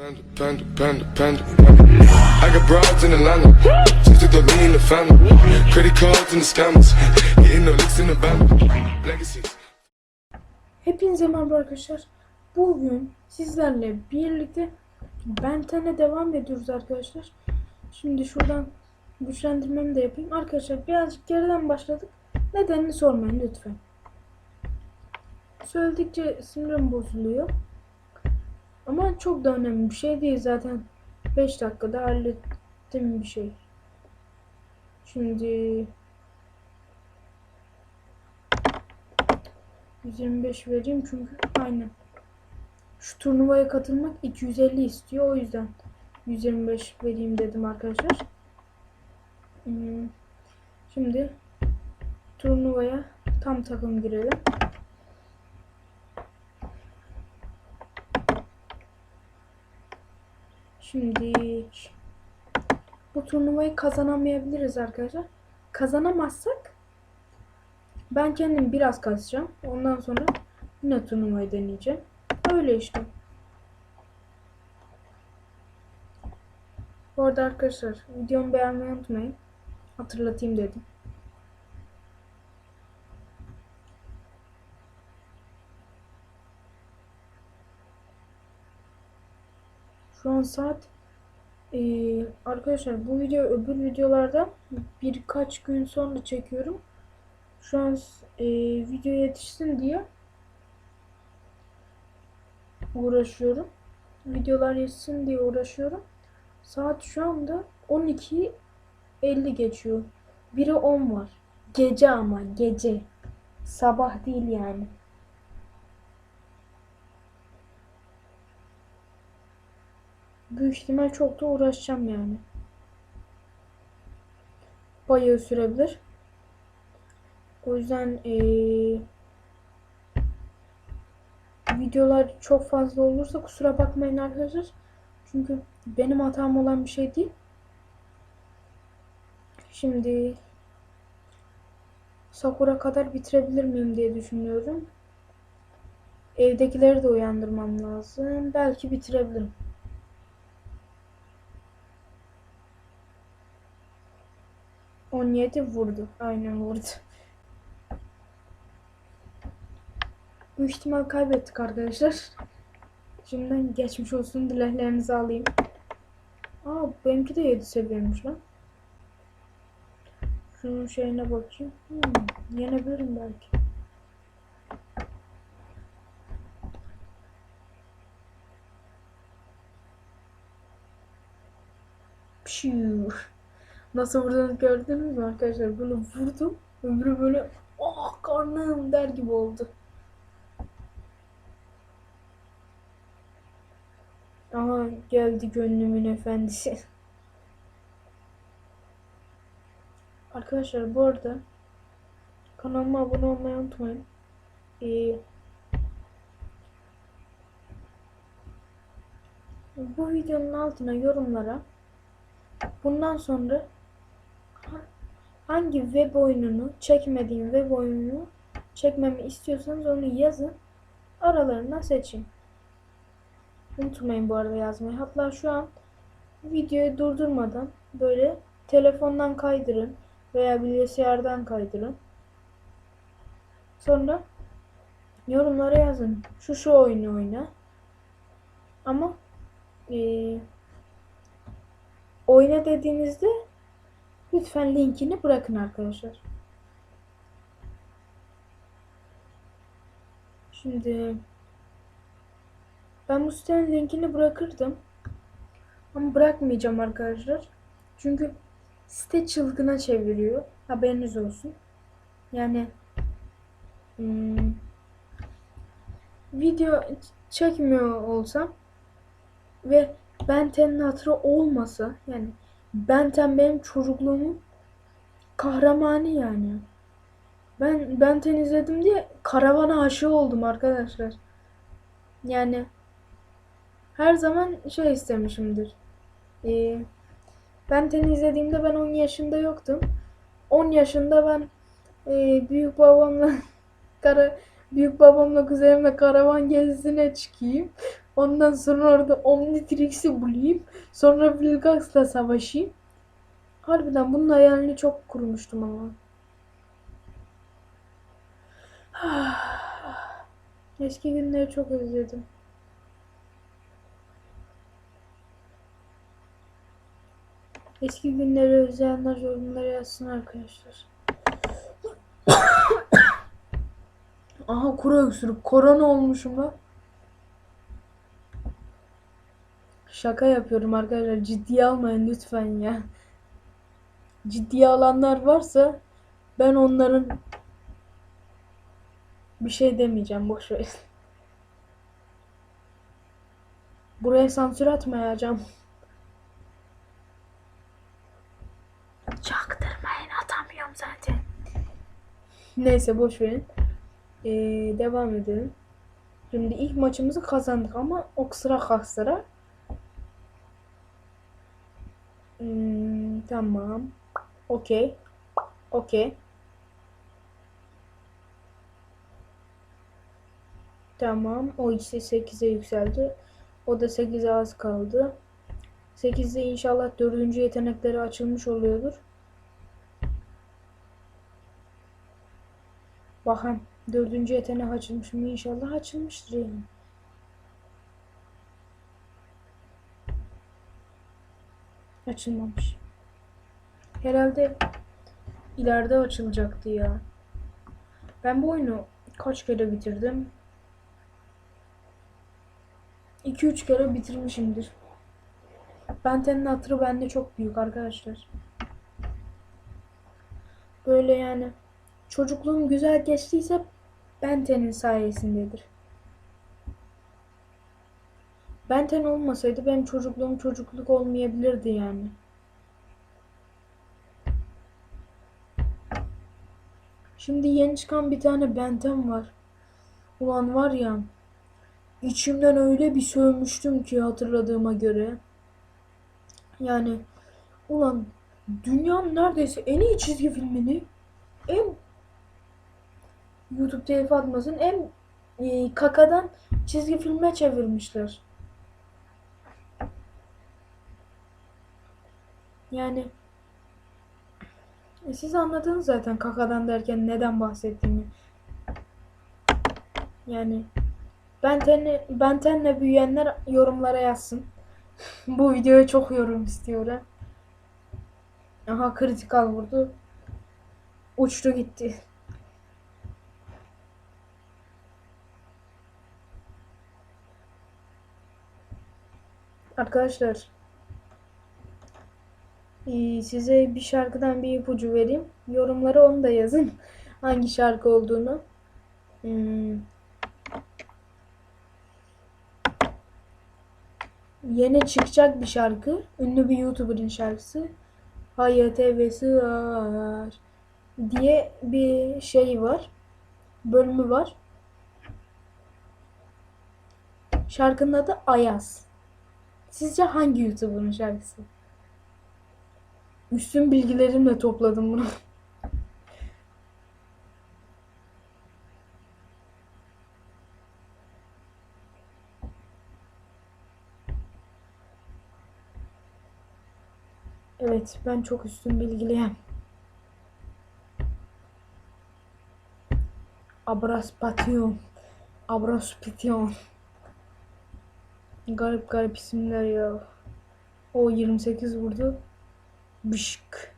Panda, panda, panda, panda. I got broads in Atlanta. Just took the lean the family. Credit cards and the scammers. Hitting the licks in the band. Legacies. Hepinize merhaba arkadaşlar. Bugün sizlerle birlikte Benten'e devam ediyoruz arkadaşlar. Şimdi şuradan güçlendirmemi de yapayım. Arkadaşlar birazcık geriden başladık. Nedenini sormayın lütfen. Söyledikçe sinirim bozuluyor. Ama çok da önemli bir şey değil zaten. 5 dakikada hallettim bir şey. Şimdi 125 vereyim çünkü aynen. Şu turnuvaya katılmak 250 istiyor o yüzden 125 vereyim dedim arkadaşlar. Hmm, Şimdi turnuvaya tam takım girelim. Şimdi bu turnuvayı kazanamayabiliriz arkadaşlar. Kazanamazsak ben kendim biraz kasacağım. Ondan sonra yine turnuvayı deneyeceğim. Öyle işte. Bu arada arkadaşlar videomu beğenmeyi unutmayın. Hatırlatayım dedim. Şu an saat eee, arkadaşlar bu video öbür videolardan birkaç gün sonra çekiyorum. Şu an e, video yetişsin diye uğraşıyorum. Videolar yetişsin diye uğraşıyorum. Saat şu anda 12.50 geçiyor. Biri 10 var. Gece ama gece. Sabah değil yani. Büyük ihtimal çok da uğraşacağım yani. Bayağı sürebilir. O yüzden eee, videolar çok fazla olursa kusura bakmayın arkadaşlar. Çünkü benim hatam olan bir şey değil. Şimdi Sakura kadar bitirebilir miyim diye düşünüyorum. Evdekileri de uyandırmam lazım. Belki bitirebilirim. On yedi vurdu. Aynen vurdu. Büyük ihtimal kaybettik arkadaşlar. Şimdiden geçmiş olsun dileklerinizi alayım. Aa benimki de 7 seviyemiş lan. Şunun şeyine bakayım. Hmm, yenebilirim belki. Nasıl vurduğunu gördünüz mü arkadaşlar? Böyle vurdum. Öbürü böyle oh karnım der gibi oldu. Aha geldi gönlümün efendisi. Arkadaşlar bu arada kanalıma abone olmayı unutmayın. Ee, bu videonun altına yorumlara bundan sonra hangi web oyununu çekmediğim web oyununu çekmemi istiyorsanız onu yazın. Aralarından seçin. Unutmayın bu arada yazmayı. Hatta şu an videoyu durdurmadan böyle telefondan kaydırın veya bilgisayardan kaydırın. Sonra yorumlara yazın. Şu şu oyunu oyna. Ama eee oyna dediğinizde lütfen linkini bırakın arkadaşlar. Şimdi ben bu sitenin linkini bırakırdım. Ama bırakmayacağım arkadaşlar. Çünkü site çılgına çeviriyor. Haberiniz olsun. Yani hmm, video çekmiyor olsam ve Benten'in hatırı olmasa yani Benten benim çocukluğumun kahramanı yani. Ben Benten izledim diye karavana aşığı oldum arkadaşlar. Yani her zaman şey istemişimdir. Ee, ben Ten'i izlediğimde ben 10 yaşında yoktum. 10 yaşında ben e, büyük babamla kara büyük babamla kuzenimle karavan gezisine çıkayım. Ondan sonra orada Omnitrix'i bulayım. Sonra Vilgax'la savaşayım. Harbiden bunun hayalini çok kurmuştum ama. Eski günleri çok özledim. Eski günleri özleyenler yorumlara yazsın arkadaşlar. Aha kuru öksürük. Korona olmuşum lan. Şaka yapıyorum arkadaşlar. Ciddiye almayın lütfen ya. Ciddiye alanlar varsa ben onların bir şey demeyeceğim. Boş ver. Buraya sansür atmayacağım. Çaktırmayın atamıyorum zaten. Neyse boş verin. Ee, devam edelim. Şimdi ilk maçımızı kazandık ama Oksıra Kaksıra. Hmm, tamam. Okey. Okey. Tamam. O ikisi 8'e yükseldi. O da 8'e az kaldı. 8'de inşallah dördüncü yetenekleri açılmış oluyordur. Bakın dördüncü yetenek açılmış mı? İnşallah açılmıştır yani. Açılmamış. Herhalde ileride açılacaktı ya. Ben bu oyunu kaç kere bitirdim? 2-3 kere bitirmişimdir. Benten'in hatırı bende çok büyük arkadaşlar. Böyle yani çocukluğum güzel geçtiyse Benten'in sayesindedir. Benten olmasaydı benim çocukluğum çocukluk olmayabilirdi yani. Şimdi yeni çıkan bir tane Benten var. Ulan var ya içimden öyle bir sövmüştüm ki hatırladığıma göre. Yani ulan dünyanın neredeyse en iyi çizgi filmini en YouTube telif atmasın en e, kakadan çizgi filme çevirmişler. Yani e, siz anladınız zaten kakadan derken neden bahsettiğimi. Yani Benten'le Benten'le büyüyenler yorumlara yazsın. Bu videoya çok yorum istiyorum. Aha kritikal vurdu. Uçtu gitti. Arkadaşlar size bir şarkıdan bir ipucu vereyim. Yorumlara onu da yazın. Hangi şarkı olduğunu. Hmm. Yeni çıkacak bir şarkı. Ünlü bir YouTuber'ın şarkısı. Hayat ve sığar diye bir şey var. Bölümü var. Şarkının adı Ayaz. Sizce hangi YouTuber'ın şarkısı? Üstün bilgilerimle topladım bunu. Evet, ben çok üstün bilgiliyim. Abraspation. Abraspation. Garip garip isimler ya. O 28 vurdu. Bışk.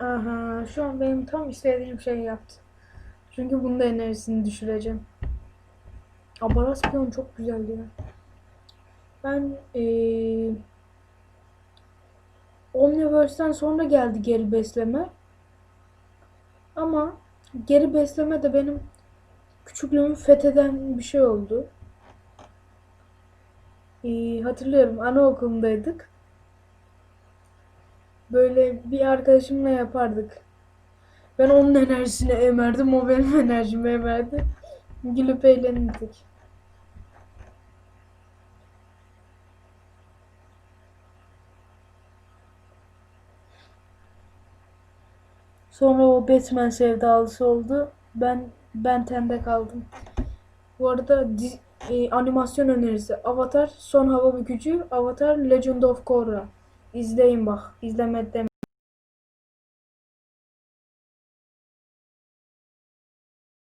Aha, şu an benim tam istediğim şeyi yaptı. Çünkü bunda enerjisini düşüreceğim. Abaraspion çok güzeldi ya. Ben ee, Omniverse'den sonra geldi geri besleme. Ama geri besleme de benim küçüklüğümü fetheden bir şey oldu. Ee, hatırlıyorum anaokulundaydık. Böyle bir arkadaşımla yapardık. Ben onun enerjisini emerdim, o benim enerjimi emerdi. Gülüp eğlenirdik. Sonra o Batman sevdalısı oldu. Ben Ben 10'de kaldım. Bu arada e, animasyon önerisi. Avatar Son Hava Bükücü, Avatar Legend of Korra. İzleyin bak. İzlemeden